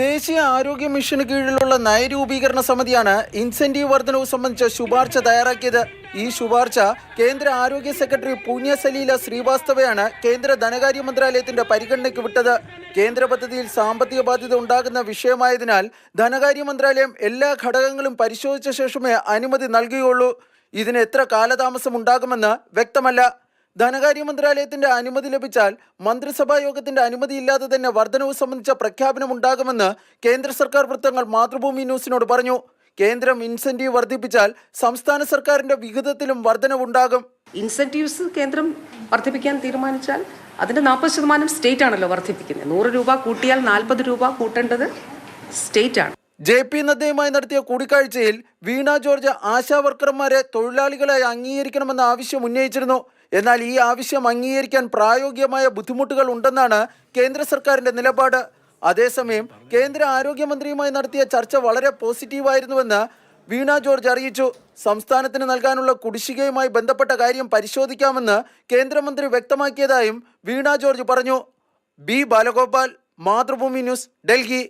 ദേശീയ ആരോഗ്യ മിഷന് കീഴിലുള്ള നയരൂപീകരണ സമിതിയാണ് ഇൻസെന്റീവ് വർധനവ് സംബന്ധിച്ച ശുപാർശ തയ്യാറാക്കിയത്. ഈ ശുപാർശ കേന്ദ്ര ആരോഗ്യ സെക്രട്ടറി പുണ്യ സലീല ശ്രീവാസ്തവയാണ് കേന്ദ്ര ധനകാര്യ മന്ത്രാലയത്തിന്റെ പരിഗണനയ്ക്ക് വിട്ടത്. കേന്ദ്ര പദ്ധതിയിൽ സാമ്പത്തിക ബാധ്യത ഉണ്ടാകുന്ന വിഷയമായതിനാൽ ധനകാര്യ മന്ത്രാലയം എല്ലാ ഘടകങ്ങളും പരിശോധിച്ച ശേഷമേ അനുമതി നൽകുകയുള്ളൂ. ഇതിന് എത്ര കാലതാമസം ഉണ്ടാകുമെന്ന് വ്യക്തമല്ല. ധനകാര്യ മന്ത്രാലയത്തിന്റെ അനുമതി ലഭിച്ചാൽ മന്ത്രിസഭാ യോഗത്തിന്റെ അനുമതിയില്ലാതെ തന്നെ വർധനവ് സംബന്ധിച്ച പ്രഖ്യാപനം ഉണ്ടാകുമെന്ന് കേന്ദ്ര സർക്കാർ വൃത്തങ്ങൾ മാതൃഭൂമി ന്യൂസിനോട് പറഞ്ഞു. കേന്ദ്രം ഇൻസെന്റീവ് വർദ്ധിപ്പിച്ചാൽ സംസ്ഥാന സർക്കാരിന്റെ വിഹിതത്തിലും വർധനവുണ്ടാകും. ഇൻസെന്റീവ്സ് കേന്ദ്രം വർദ്ധിപ്പിക്കാൻ തീരുമാനിച്ചാൽ അതിന്റെ നാൽപ്പത് ശതമാനം സ്റ്റേറ്റ് ആണല്ലോ വർദ്ധിപ്പിക്കുന്നത്. നൂറ് രൂപ കൂട്ടിയാൽ നാൽപ്പത് രൂപ കൂട്ടേണ്ടത് സ്റ്റേറ്റ് ആണ് ജെ പി നദ്ദയുമായി നടത്തിയ കൂടിക്കാഴ്ചയിൽ വീണ ജോർജ് ആശാവർക്കർമാരെ തൊഴിലാളികളായി അംഗീകരിക്കണമെന്ന ആവശ്യം ഉന്നയിച്ചിരുന്നു. എന്നാൽ ഈ ആവശ്യം അംഗീകരിക്കാൻ പ്രായോഗികമായ ബുദ്ധിമുട്ടുകൾ ഉണ്ടെന്നാണ് കേന്ദ്ര സർക്കാരിന്റെ നിലപാട്. അതേസമയം കേന്ദ്ര ആരോഗ്യമന്ത്രിയുമായി നടത്തിയ ചർച്ച വളരെ പോസിറ്റീവായിരുന്നുവെന്ന് വീണ ജോർജ് അറിയിച്ചു. സംസ്ഥാനത്തിന് നൽകാനുള്ള കുടിശ്ശികയുമായി ബന്ധപ്പെട്ട കാര്യം പരിശോധിക്കാമെന്ന് കേന്ദ്രമന്ത്രി വ്യക്തമാക്കിയതായും വീണ ജോർജ് പറഞ്ഞു. B Balagopal Mathrubhumi news Delhi.